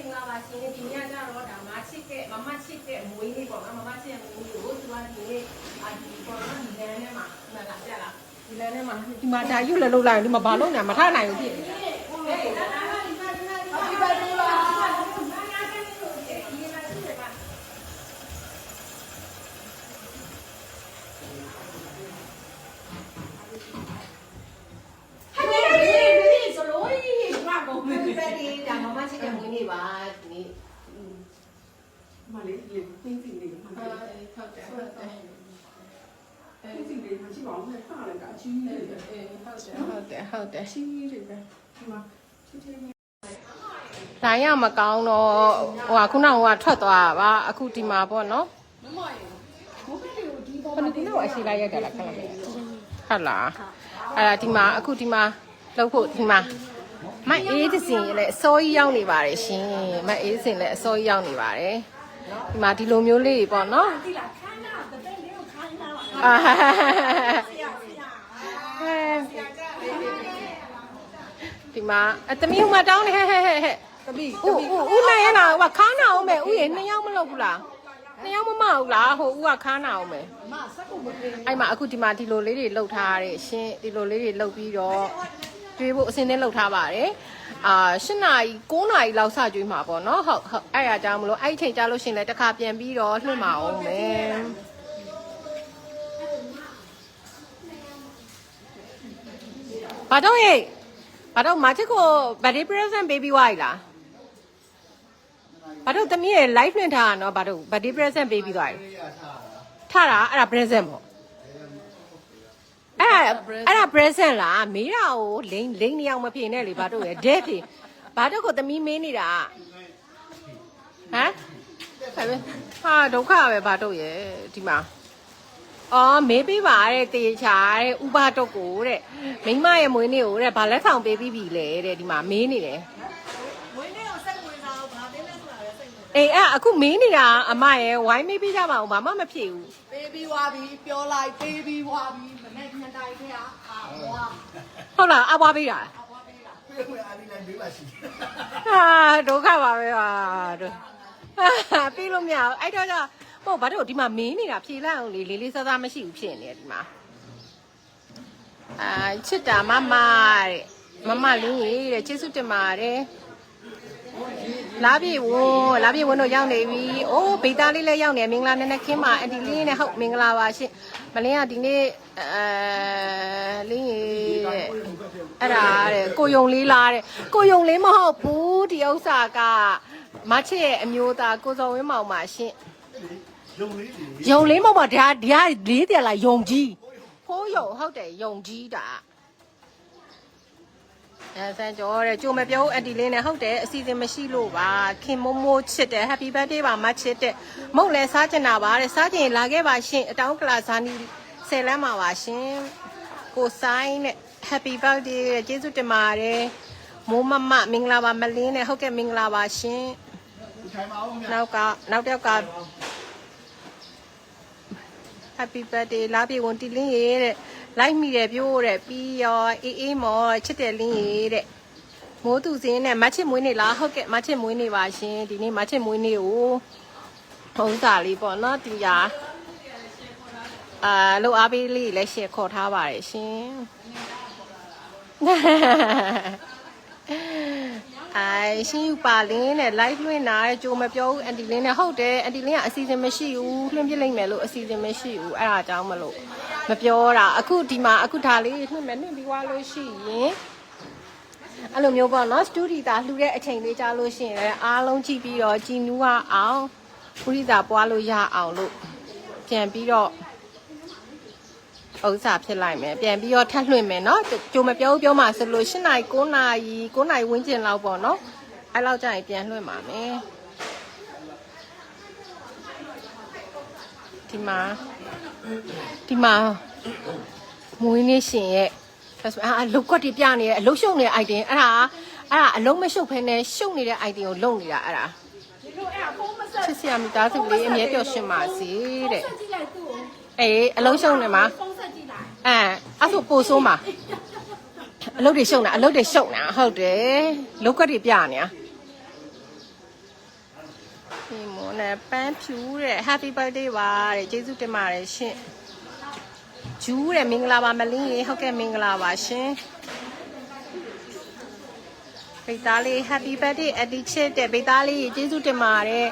င်္ဂလာပါရှင်ဒီနေ့ကျတော့ဒါမချစ်တဲ့မမချစ်တဲ့မွေးနေ့ပေါ့နော်မမချစ်တဲ့မွေးနေ့ကိုသူကဒီနေ့အာဒီပေါ်တော့ဒီလမ်းထဲမှာမလာကြလားဒီလမ်းထဲမှာဒီမှာဒါရွတ်လည်းလုပ်လိုက်ဒီမှာဘာလုပ်နေမထနိုင်ဘူးဖြစ်နေဟေးဒါဒါဒီမှာဒီမှာဒီမှာဒီမှာ ဟဲ့ဒီဒီဒီဆိုလို့ဘာကောမ မ လဲ င်းပဲဒီဒါမမချစ်တဲ့မွေးနေ့ပါဒီနေ့ မလေးလေတင်းတင်းလေးမှာ ဟုတ်တယ်ဟုတ်တယ်ဟုတ်တယ် တင်း တင်းလေးမှာကြည့်ပါဦးဟဲ့ခါလည်းကအချင်းကြီးတွေပဲအေးဟုတ်တယ်ဟုတ်တယ်ဟုတ်တယ်အချင်းကြီးတွေပဲဒီမှာချင်းချင်းလေးဒါရမကောင်းတော့ဟိုကခုနကဟိုကထွက်သွားတာပါအခုဒီမှာပေါ့နော်မမရေဘိုးကလေးကိုဒီပေါ်ခဏဒီတော့အရှိလိုက်ရိုက်တာလားခဏလေးဟုတ်လားအဲ့ဒါဒီမှာအခုဒီမှာလှုပ်ဖို့ဒီမှာမအေးသစင်လည်းအစိုးရရောက်နေပါတယ်ရှင်မအေးသစင်လည်းအစိုးရရောက်နေပါတယ်ဒီမှာဒီလိုမျိုးလေးတွေပေါ့နော် ဒီလားခါနာတဲ့တဲ့လေးကိုခါနာပါ အာဆရာဆရာဒီမှာအသမီးဟိုမှာတောင်းနေဟဲ့ဟဲ့ဟဲ့ဟဲ့တပီဦးဦးဦးနိုင်ရလားဟိုကခါနာအောင်မယ်ဦးရေနှစ်ယောက်မလုပ်ဘူးလားနှစ်ယောက်မမဟုတ်လားဟိုဦးကခါနာအောင်မယ်မစက်ကိုမပြေအဲ့မှာအခုဒီမှာဒီလိုလေးတွေလှုပ်ထားရတယ်ရှင်ဒီလိုလေးတွေလှုပ်ပြီးတော့ကျွေးဖို့အစင်းသင်းလှုပ်ထားပါတယ်အာ၈နာရီ9နာရီလောက်စကျွေးမှာပေါ့နော်ဟုတ်ဟုတ်အဲ့ရအကြောင်းမလို့အဲ့ဒီချိန်ကြာလို့ရှင်လဲတစ်ခါပြန်ပြီးတော့လွှင့်မအောင်မယ် ဘာတော့ရေးဘာတော့မာချစ်ကို birthday present baby ဝိုင်းလားဘာတော့သမီးရဲ့ live လွှင့်ထားတာနော်ဘာတော့ birthday present baby သွားတယ်ထားတာအဲ့ဒါ present ပေါ့အဲ့ဒါအဲ့ဒါ present လားမေးတာကိုလိမ့်လိမ့်နေအောင်မဖြေနဲ့လေဘာတော့ရဲ့ dead ဖြေဘာတော့ကိုသမီးမေးနေတာဟမ်ဟဲ့ပဲဟာဒုက္ခပဲဘာတော့ရဲ့ဒီမှာ အော်မေးပေးပါတဲ့တေချာတဲ့ဥပတော့ကိုတဲ့မိမရဲ့မွေးနေ့ကိုတဲ့ဘာလက်ဆောင်ပေးပြီးပြီလေတဲ့ဒီမှာမေးနေတယ်ဝင်းလေးကိုစိတ်ဝင်စားအောင်ဗာတင်းလဲဆိုတာပဲစိတ်ဝင်အေးအဲ့အခုမေးနေတာအမရဲ့ဝိုင်းမေးပေးကြပါအောင်ဘာမှမဖြစ်ဘူးပေးပြီးွားပြီးပြောလိုက်ပေးပြီးွားပြီးမနေ့ညတိုင်ထဲအာဝါဟုတ်လားအပွားပေးတာဝါပေးတာပြေဝင်အားလေးလေးပါရှိဟာဒုက္ခပါပဲဟာတို့ဟာပြီးလို့မရဘူးအဲ့တော့ကျ ဟုတ်ဘာတို့ဒီမှာမင်းနေတာဖြေလိုက်အောင်လေလေးလေးစားစားမရှိဘူးဖြစ်နေတယ်ဒီမှာအာချစ်တာမမတဲ့မမလင်းရေတဲ့ကျေးဇူးတင်ပါတယ်လာပြီဝလာပြီဝတို့ရောက်နေပြီ။အိုးဗေတာလေးလည်းရောက်နေမင်္ဂလာနည်းနည်းခင်းပါအဒီလေးနဲ့ဟုတ်မင်္ဂလာပါရှင်။မလင်းကဒီနေ့အဲလင်းရေတဲ့အဲ့ဒါတဲ့ကိုယုံလေးလားတဲ့ကိုယုံလေးမဟုတ်ဘူးဒီဥစ္စာကမချစ်ရဲ့အမျိုးသားကိုစောဝင်းမောင်ပါရှင် ရုံလေးတွေ။ယုံလေးမဟုတ်ပါဒါဒါလေးတယ်လားယုံကြီး။ဖိုးယုံဟုတ်တယ်ယုံကြီးတာ။အဲဆန်ကျော်တဲ့ကြိုမပြောဘူးအန်တီလေးနဲ့ဟုတ်တယ်အစီအစဉ်မရှိလို့ပါခင်မိုးမိုးချစ်တယ် Happy birthday ပါမချစ်တဲ့မဟုတ်လဲစားချင်တာပါတဲ့စားချင်ရင်လာခဲ့ပါရှင်အတောင်းကလာဇာနီဆယ်လမ်းပါပါရှင်ကိုဆိုင်နဲ့ Happy birthday တဲ့ကျေးဇူးတင်ပါတယ်မိုးမမမင်္ဂလာပါမလင်းနဲ့ဟုတ်ကဲ့မင်္ဂလာပါရှင်ထိုင်ပါအောင်ဗျာနောက်ကနောက်တစ်ယောက်က Happy birthday လာပြေဝန်တီလင်းရေတဲ့လိုက်မိတယ်ပြိုးတဲ့ပြီးရောအေးအေးမော်ချစ်တယ်လင်းရေတဲ့မိုးသူစင်းနဲ့မချစ်မွေးနေလားဟုတ်ကဲ့မချစ်မွေးနေပါရှင်ဒီနေ့မချစ်မွေးနေကိုထုံးစာလေးပေါ့နော်ဒီရာအာလို့အားပေးလေးလည်းရှေ့ခေါ်ထားပါတယ်ရှင် အိုင်ရှင်ယူပါလင်းနဲ့ live လွှင့်တာတဲ့ကြိုမပြောဘူးအန်တီလင်းနဲ့ဟုတ်တယ်အန်တီလင်းကအစီအစဉ်မရှိဘူးလွှင့်ပြလိုက်မယ်လို့အစီအစဉ်မရှိဘူးအဲ့ဒါကြောင့်မလို့မပြောတာအခုဒီမှာအခုဒါလေးလွှင့်မယ်လွှင့်ပြီးွားလို့ရှိရင်အဲ့လိုမျိုးပေါ့နော်စတူဒီတာလှူတဲ့အချိန်လေးကြာလို့ရှိရင်လည်းအားလုံးကြည့်ပြီးတော့ကြည်နူးအောင်ပုရိသာပွားလို့ရအောင်လို့ပြန်ပြီးတော့ ဥစ္စာဖြစ်လိုက်မယ်ပြန်ပြီးတော့ထပ်လွှင့်မယ်เนาะကြိုမပြောဘူးပြောမှဆိုလို့၈နာရီ9နာရီ9နာရီဝန်းကျင်လောက်ပေါ့เนาะအဲ့လောက်ကြာရင်ပြန်လွှင့်ပါမယ်ဒီမှာဒီမှာမွေးနေ့ရှင်ရဲ့အာအလုတ်ကွက်တွေပြနေတဲ့အလုတ်ရှုပ်နေတဲ့ item အဲ့ဒါအဲ့ဒါအလုံးမရှုပ်ဖ ೇನೆ ရှုပ်နေတဲ့ item ကိုလုံနေတာအဲ့ဒါ ဒီလိုအဲ့ဖုန်းမဆက် ချစ်စရာမိသားစုလေးအမြဲပျော်ရွှင်ပါစေတဲ့ ဆက်ကြည့်လိုက်သူ့ကို အေးအလုံးရှုံနေမှာ ဖုန်းဆက်ကြည့်လိုက် အဲအဲ့ဆိုပိုဆိုးမှာအလုပ်တွေရှုံတာအလုပ်တွေရှုံတာဟုတ်တယ်လောက်ကတ်တွေပြနေတာဒီမွန်နဲ့ပန်းဖြူတဲ့ Happy birthday ပါတဲ့ကျေးဇူးတင်ပါတယ်ရှင်ဂျူးတဲ့မင်္ဂလာပါမလင်းရေဟုတ်ကဲ့မင်္ဂလာပါရှင်ဗိသားလေး Happy birthday အတီချစ်တဲ့ဗိသားလေးကျေးဇူးတင်ပါတယ်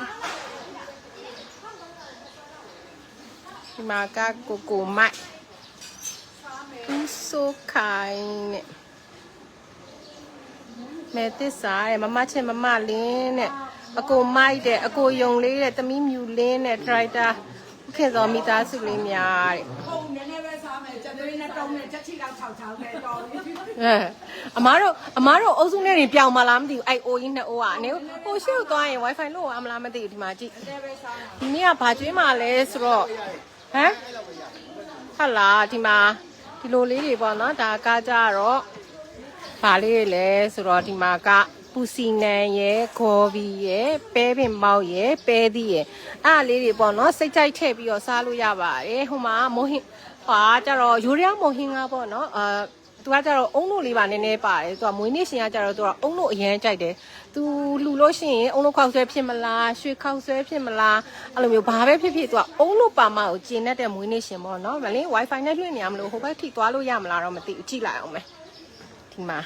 ဒီမှာကကိုကိုမိုက် ဦးဆိုခိုင်နဲ့မဲသစ္စာတဲ့မမချစ်မမလင်းတဲ့အကိုမိုက်တဲ့အကိုယုံလေးတဲ့သမီးမြူလင်းတဲ့ဒရိုက်တာခင်စောမိသားစုလေးများတဲ့ဟုတ်နည်းနည်းပဲစားမယ်ချက်သွေးနဲ့တုံးနဲ့ချက်ချီတော့6ချောင်းပဲတော်ပြီအဲအမားတို့အမားတို့အုပ်စုနဲ့နေပြောင်းမလားမသိဘူးအဲ့အိုးကြီးနှစ်အိုးကနေဟိုရှေ့ကိုသွားရင် wifi လို့အမလားမသိဘူးဒီမှာကြည့်ဒီနေ့ကဘာကျွေးမှလဲဆိုတော့ဟမ်ဟာလာဒီမှာ ဒီလိုလေးတွေပေါ့နော်ဒါကားကြတော့။ဘာလေးတွေလဲဆိုတော့ဒီမှာကပူစီနန်ရဲ့ဂေါ်ဘီရဲ့ပဲပင်မောက်ရဲ့ပဲသီးရဲ့အဲ့ဒါလေးတွေပေါ့နော်စိတ်ကြိုက်ထည့်ပြီးတော့စားလို့ရပါတယ်ဟိုမှာမိုဟင်ဟာကြတော့ယူရီးယားမိုဟင်ကပေါ့နော်အာ သူကကြတော့အုံလို့လေးပါနည်းနည်းပါတယ်သူကမွေးနေ့ရှင်ကကြတော့သူကအုံလို့အရန်ကြိုက်တယ်သူလှူလို့ရှိရင်အုံလို့ခောက်ဆွဲဖြစ်မလားရွှေခောက်ဆွဲဖြစ်မလားအဲ့လိုမျိုးဘာပဲဖြစ်ဖြစ်သူကအုံလို့ပါမကိုကျင်တတ်တဲ့မွေးနေ့ရှင်ပေါ့နော်မလင်း wifi နဲ့လွှင့်နေရမလို့ဟိုဘက်ထိသွားလို့ရမလားတော့မသိဘူးကြည့်လိုက်အောင်မယ်ဒီမှာ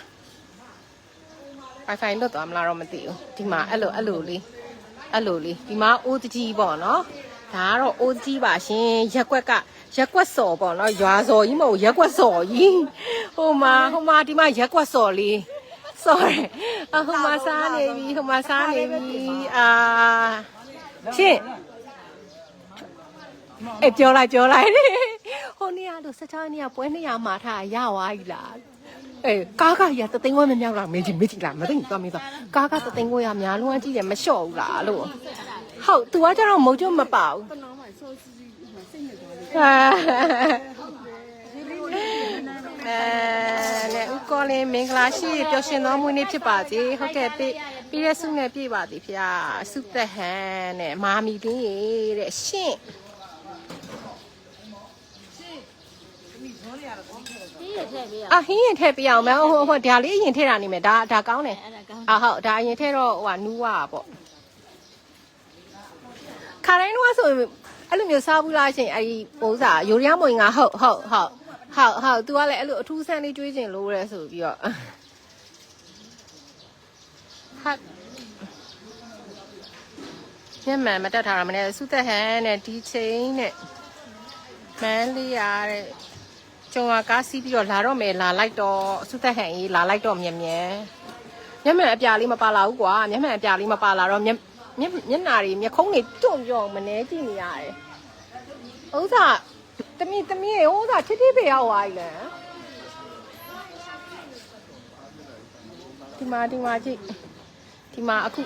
wifi လွတ်သွားမလားတော့မသိဘူးဒီမှာအဲ့လိုအဲ့လိုလေးအဲ့လိုလေးဒီမှာအိုးကြီးပေါ့နော် ဒါကတော့အိုးကြီးပါရှင်ရက်ကွက်ကရက်ကွက်စော်ပေါ့နော်ရွာစော်ကြီးမဟုတ်ရက်ကွက်စော်ကြီးဟိုမှာဟိုမှာဒီမှာရက်ကွက်စော်လေးစော်တယ်အဟိုမှာစားနေပြီဟိုမှာစားနေပြီအာရှင်အေးပြောလိုက်ပြောလိုက်ဟိုနေ့ကလို့စချားနေ့ကပွဲနေရမှာထားရသွားပြီလားအေးကားကရတသိန်းဝဲမမြောက်လားမင်းကြီးမင်းကြီးလားမသိဘူးသွားမင်းသွားကားကတသိန်းဝဲရများလုံးဝကြည့်တယ်မလျှော့ဘူးလားလို့ ဟုတ် तू ကကြတော့မုံကျမပါဘူးအဲနဲ့ဦးကောလင်းမင်္ဂလာရှိပျော်ရွှင်သောမွေးနေ့ဖြစ်ပါစေဟုတ်ကဲ့ပြပြီးတဲ့ဆုနဲ့ပြည့်ပါသည်ဖေဆုသက်ဟန်နဲ့မာမီတင်းရေတဲ့ရှင့်အဟင်းရင်ထည့်ပြအောင်မဟိုဟိုဒါလေးအရင်ထည့်တာနေမယ်ဒါဒါကောင်းတယ်အာဟုတ်ဒါအရင်ထည့်တော့ဟိုကနူးွားပေါ့ ခါတိုင်းတော့ဆိုရင်အဲ့လိုမျိုးစားဘူးလားရှင်အဲ့ဒီပုံစံယူရီးယားမွေငါဟုတ်ဟုတ်ဟုတ်ဟုတ်ဟုတ် तू ကလည်းအဲ့လိုအထူးဆန်းလေးကျွေးကျင်လို့ရဲဆိုပြီးတော့ဟာညမန်မတက်ထားတာမနဲ့စုသက်ဟန်နဲ့ဒီချင်းနဲ့မန်းလေးရတဲ့ကျုံကကားစီးပြီးတော့လာတော့မယ်လာလိုက်တော့စုသက်ဟန်ကြီးလာလိုက်တော့မြင်မြင်မျက်မှန်အပြာလေးမပါလာဘူးကွာမျက်မှန်အပြာလေးမပါလာတော့ မျက်မျက်မျက်နာတွေမျက်ခုံးတွေတွန့်ပြောင်းမနေကြည့်နေရတယ်ဥစားတမီတမီဥစားချစ်တိဖေရောက်သွားပြီလေဒီမှာဒီမှာကြည့်ဒီမှာအခု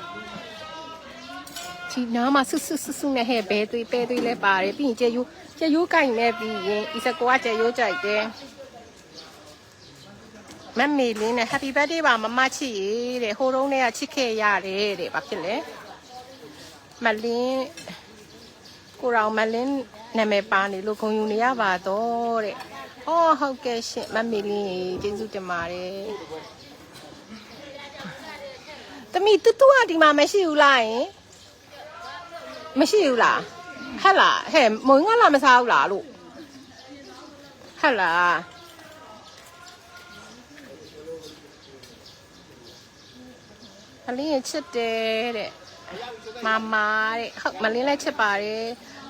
ဒီနားမှာဆွဆွဆွဆွနဲ့ဟဲ့ဘဲသွေးပဲသွေးလဲပါတယ်ပြီးရင်ကျေယူကျေယူကြိုက်နေပြီးရင်ဤစကောကကျေယူကြိုက်တယ်မမေလင်းနဲ့ Happy birthday ပါမမချစ်ရေတဲ့ဟိုတုန်းကချစ်ခဲ့ရတယ်တဲ့ဘာဖြစ်လဲ မလင်းကိုရောင်မလင်းနာမည်ပါနေလို့ဂုဏ်ယူနေရပါတော့တဲ့။အော်ဟုတ်ကဲ့ရှင်မမေလင်းရေကျေးဇူးတင်ပါတယ်။တမီတူတူကဒီမှာမရှိဘူးလားယင်မရှိဘူးလားဟဲ့လားဟဲ့မုံငါလာမစားဘူးလားလို့ဟဲ့လားအလင်းရချစ်တယ်တဲ့ မမတဲ့ဟုတ်မလင်းလည်းချစ်ပါတယ်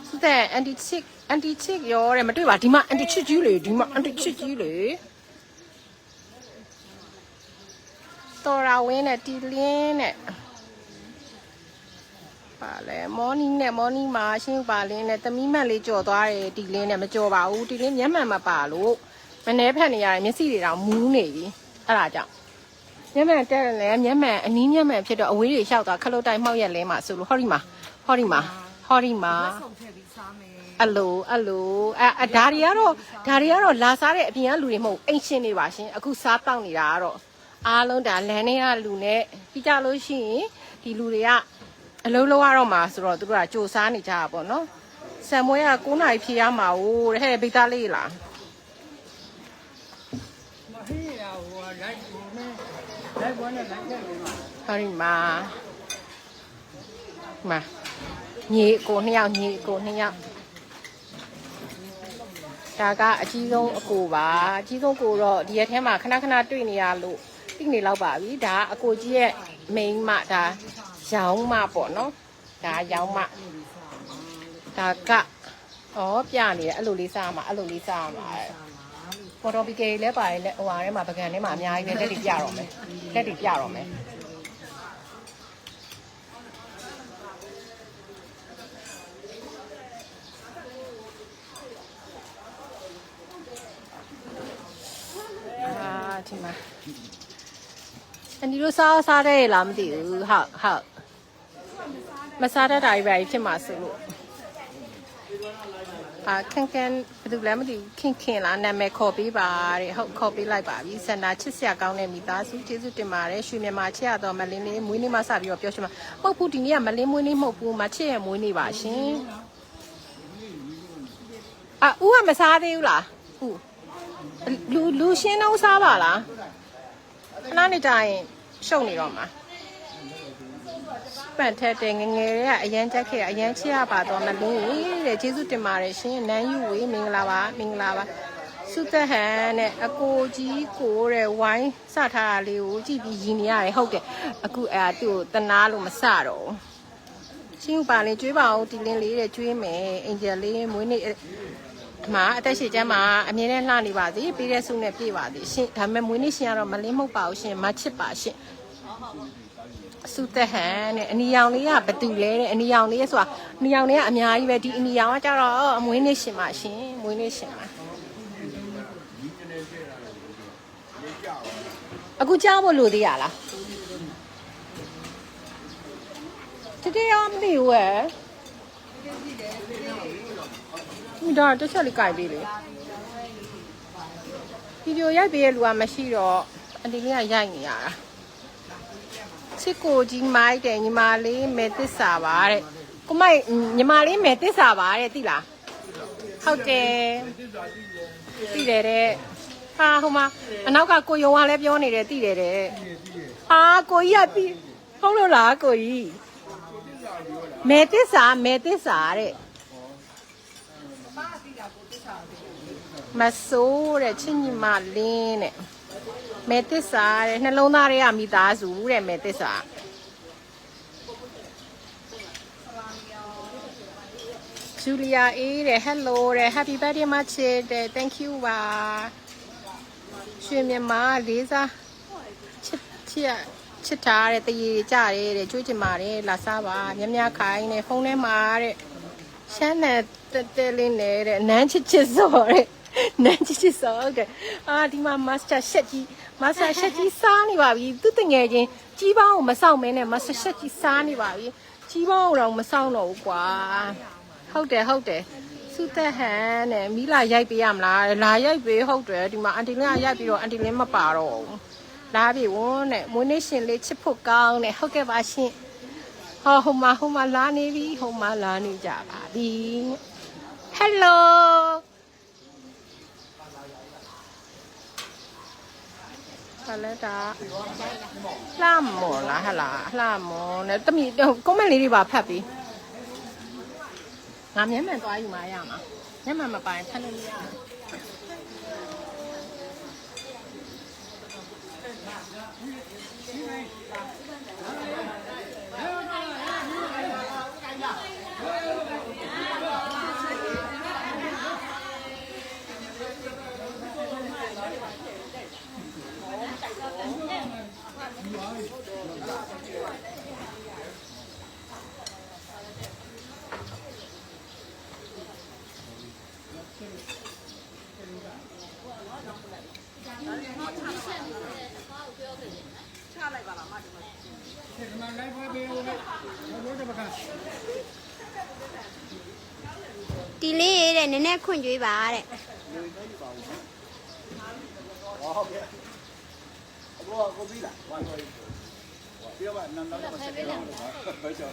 သူတဲ့အန်တီချစ်အန်တီချစ်ရောတဲ့မတွေ့ပါဒီမှာအန်တီချစ်ကြီးလေဒီမှာအန်တီချစ်ကြီးလေတော်ရာဝင်းနဲ့တီလင်းနဲ့ပါလဲ morning နဲ့ morning မှာရှင်းပါလင်းနဲ့သမီးမတ်လေးကြော်သွားတယ်ဒီလင်းနဲ့မကြော်ပါဘူးဒီလင်းမျက်မှန်မပါလို့မနှဲဖက်နေရတယ်မျက်စိတွေတောင်မူးနေပြီအဲ့ဒါကြောင့် မျက်မှန်တက်တယ်လဲမျက်မှန်အနီးမျက်မှန်ဖြစ်တော့အဝေးတွေလျှောက်သွားခလုတ်တိုင်းမှောက်ရက်လဲမှာဆိုလို့ဟောဒီမှာဟောဒီမှာဟောဒီမှာဆုံးထည့်ပြီးစားမယ်အလိုအလိုအဲအဒါတွေကတော့ဒါတွေကတော့လာစားတဲ့အပြင်ကလူတွေမဟုတ်အိမ်ရှင်တွေပါရှင်အခုစားတောက်နေတာကတော့အားလုံးဒါလမ်းထဲကလူနဲ့ပြီးကြလို့ရှိရင်ဒီလူတွေကအလုံးလုံးရတော့မှာဆိုတော့သူတို့ကကြိုစားနေကြတာပေါ့နော်ဆံမွေးက9နာရီဖြေရမှာဟိုတဲ့ဟဲ့ဗိသားလေးလား မဟေးရဟိုလိုက်ကိုနဲ့လိုက်ပေါ်နဲ့လိုက်ခဲ့လို့ ဟောဒီမှာဒီမှာညီအကိုနှစ်ယောက်ညီအကိုနှစ်ယောက်ဒါကအကြီးဆုံးအကိုပါအကြီးဆုံးကိုတော့ဒီရက်ထဲမှာခဏခဏတွေ့နေရလို့သိနေတော့ပါပြီဒါကအကိုကြီးရဲ့မိန်းမဒါရောင်းမပေါ့နော်ဒါရောင်းမဒါကဩပြနေတယ်အဲ့လိုလေးစားမှာအဲ့လိုလေးစားမှာ ပေါ်တော်ပီကေလည်းပါတယ်လက်ဟိုဟာထဲမှာပကံထဲမှာအများကြီးပဲလက်တွေပြတော့မယ်လက်တွေပြတော့မယ်အာဒီမှာအန်ဒီတို့စားစားတဲ့လားမသိဘူးဟုတ်ဟုတ်မစားတတ်တာကြီးပဲဖြစ်မှာဆိုလို့အာခင်ခင်ဘယ် သူလဲမသိဘူးခင်ခင်လားနာမည်ခေါ်ပေးပါတဲ့ဟုတ်ခေါ်ပေးလိုက်ပါပြီစန္ဒာချစ်စရာကောင်းတဲ့မိသားစုကျေးဇူးတင်ပါတယ်ရွှေမြန်မာချစ်ရတော့မလင်းလေးမွေးနေ့မှစပြီးတော့ပြောချင်မှာမဟုတ်ဘူးဒီနေ့ကမလင်းမွေးနေ့မဟုတ်ဘူးမချစ်ရမွေးနေ့ပါရှင်အာဦးကမစားသေးဘူးလားဦးလူလူရှင်းတော့စားပါလားခဏနေတိုင်းရှုပ်နေတော့မှာ ပန့်ထက်တယ်ငယ်ငယ်လေးကအရန်တက်ခဲ့အရန်ချစ်ရပါတော့မလင်းတဲ့ကျေးဇူးတင်ပါတယ်ရှင်နန်းယူဝေးမင်္ဂလာပါမင်္ဂလာပါစုသက်ဟန်နဲ့အကိုကြီးကိုတဲ့ဝိုင်းစထားတာလေးကိုကြည့်ပြီးရည်နေရတယ်ဟုတ်တယ်အခုအဲသူ့ကိုတနာလို့မစတော့ဘူးချင်းဥပါလင်းကျွေးပါအောင်တီလင်းလေးတဲ့ကျွေးမယ်အင်ဂျယ်လေးမွေးနေ့အမအသက်ရှိချမ်းမှာအမြဲတမ်းလှနေပါစေပေးတဲ့ဆုနဲ့ပြည့်ပါစေရှင်ဒါပေမဲ့မွေးနေ့ရှင်ကတော့မလင်းမဟုတ်ပါဘူးရှင်မချစ်ပါရှင် စုသက်ဟန်နဲ့အနီရောင်လေးကဘတူလဲတဲ့အနီရောင်လေးဆိုတာအနီရောင်လေးကအများကြီးပဲဒီအနီရောင်ကကြတော့အမွေးနေ့ရှင်ပါရှင်မွေးနေ့ရှင်ပါအခုကြားဖို့လိုသေးရလားတကယ်ရောမသိဘူးရဲ့မိတော့တစ်ချက်လေးကြိုက်ပေးလေဗီဒီယိုရိုက်ပေးရလူကမရှိတော့အဒီလေးကရိုက်နေရတာ ချစ်ကိုကြီးမိုက်တယ်ညီမလေးမဲသစ္စာပါတဲ့ကိုမိုက်ညီမလေးမဲသစ္စာပါတဲ့သိလားဟုတ်တယ်သိတယ်တဲ့ဟာဟိုမှာအနောက်ကကိုယုံကလည်းပြောနေတယ်သိတယ်တဲ့ဟာကိုကြီးကသိဟုတ်လို့လားကိုကြီးမဲသစ္စာမဲသစ္စာတဲ့မဆိုးတဲ့ချင်းညီမလင်းတဲ့ မဲသစ္စာတဲ့နှလုံးသားတွေကမိသားစုတဲ့မဲသစ္စာဂျူလီယာအေးတဲ့ hello တဲ့ happy birthday မချစ်တဲ့ thank you ပါရွှေမြန်မာလေးစားချစ်ချစ်ချစ်ထားတဲ့တရေကြတယ်တဲ့ကျွေးချင်ပါတယ်လာစားပါမြမခိုင်းတဲ့ဖုန်းထဲမှာတဲ့ရှမ်းနဲ့တက်တက်လေးနဲ့တဲ့နန်းချစ်ချစ်စော်တဲ့နန်းချစ်ချစ်စော်တဲ့အာဒီမှာ master chef ကြီး master chef ကြီးစားနေပါပြီသူတငယ်ချင်းကြီးပေါင်းကိုမဆောင်မင်းနဲ့ master chef ကြီးစားနေပါပြီကြီးပေါင်းကိုတော့မဆောင်တော့ဘူးကွာဟုတ်တယ်ဟုတ်တယ်စုသက်ဟန်နဲ့မီလာရိုက်ပေးရမလားလာရိုက်ပေးဟုတ်တယ်ဒီမှာအန်တီလင်းကရိုက်ပြီးတော့အန်တီလင်းမပါတော့ဘူးလာပြီဝန်းနဲ့မွေးနေ့ရှင်လေးချစ်ဖို့ကောင်းနဲ့ဟုတ်ကဲ့ပါရှင်ဟောဟိုမှာဟိုမှာလာနေပြီဟိုမှာလာနေကြပါပြီ Hello ဘာ လဲဒါလှမော်လားဟလာလှမော်နဲ့တမီကွန်မန့်လေးတွေပါဖတ်ပြီးငါမျက်မှန်သွားယူมาရမှာမျက်မှန်မပိုင်ဖတ်လို့မရဘူး ခွင့်ကြွေးပါတဲ့ဟုတ်ကဲ့အခုကကိုပြီးလားဝိုင်းဝိုင်းပြောပါနန်းတော့မဆက်ပြောင်းလို့ပဲကျော်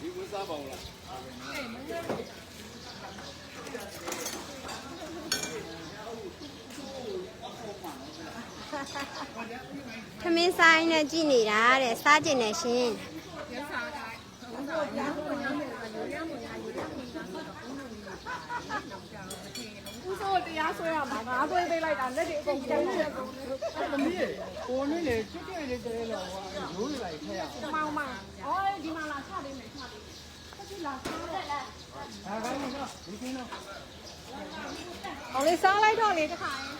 ဒီဝစားပါဦးလားခမင်းဆိုင်နဲ့ကြည်နေတာတဲ့စားကျင်နေရှင် ဦးစိုးတရားဆွဲရမှာငါသွေးသိလိုက်တာလက်တွေအကုန်ကျန်နေတယ်သမီးရေကိုနေလေချွတ်ချွတ်လေးတဲလောရိုးတွေလိုက်ထည့်ရအောင်မောင်မောင်အော်ဒီမှာလာချပေးမယ်ချပေးဆက်ကြည့်လာစားလိုက်လားဒါကောင်းတော့ဒီကင်းတော့အောင်လေးစားလိုက်တော့လေတခါရင်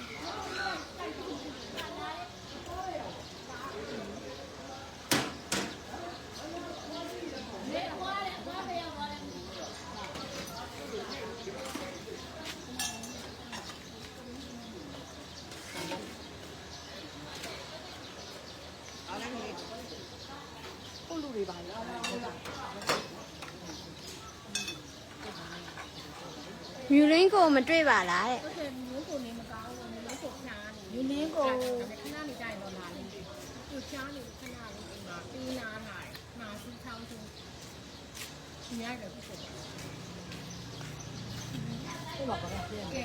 မြူရင်း ကိုမတွေ့ပါလားတဲ့ဟုတ်တယ်မျိုးကိုနေမကောင်းဘူးမျိုးကိုဖြားနေယူနင်းကိုခဏနေကြရင်တော့လာလိမ့်မယ်သူချားနေခဏလေးဒီမှာပြီးနာလာတယ်မှာစီးချောင်းချင်းညရတယ်ဖြစ်တယ်ဟုတ်ပါပါကဲမဲ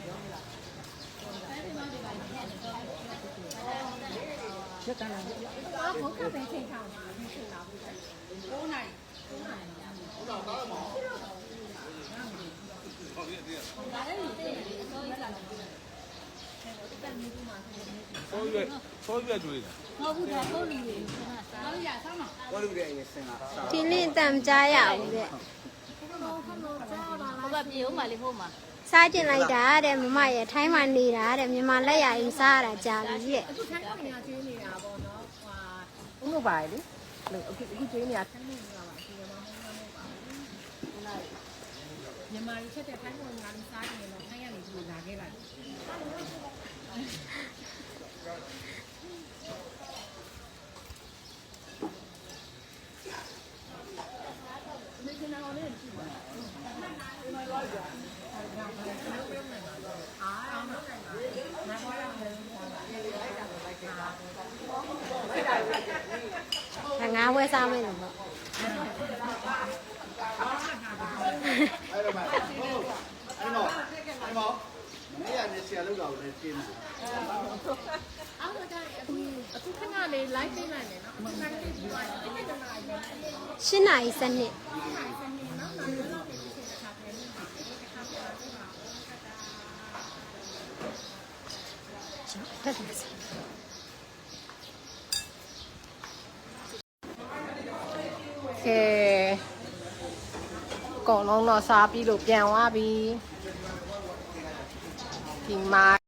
ည့်နေအာဘုတ်ကပဲချိန်ထားတာဒီချိန်လာဘူးဆောရွက်ဆောရွက်ကျွေးတာမဟုတ်ဘူးဒါကိုလူတွေဆောင်းရဆောင်းမှာဘာလို့လဲအစင်လားဒီလင်းအတန်မကြားရဘူးတဲ့ဟိုကပြေဦးမှာလေဟိုမှာစားကျင်လိုက်တာတဲ့မမရဲ့ထိုင်းမှနေတာတဲ့မြန်မာလက်ရရင်စားရတာကြာပြီတဲ့အခုထိုင်းကနေကျွေးနေတာပေါ့နော်ဟာ ဦးလို့ပါလေလို့အခုအခုကျွေးနေတာထိုင်းနေနေတာပါဒီမှာမဟုတ်ဘူးပါမြန်မာကြီးချက်တဲ့ထိုင်းကနေငါလေးစားနေတော့ထိုင်းကနေဒီလာခဲ့လိုက်ဒါ ငါဝဲစားမယ်လို့ပေါ့အဲ့တော့မှအဲ့တော့အဲ့တော့မနေ့ကနေဆရာလောက်တော့လည်းကျင်းတယ်အားမကြအခုအခုခဏလေး live ပေးလိုက်မယ်နော်အခုခဏလေးပြီးသွားတယ်အဲ့ဒါကလည်း၈နာရီစနစ်တက်တယ် ကဲ အကုန်လုံးတော့စားပြီးလို့ပြန်သွားပြီဒီမှာ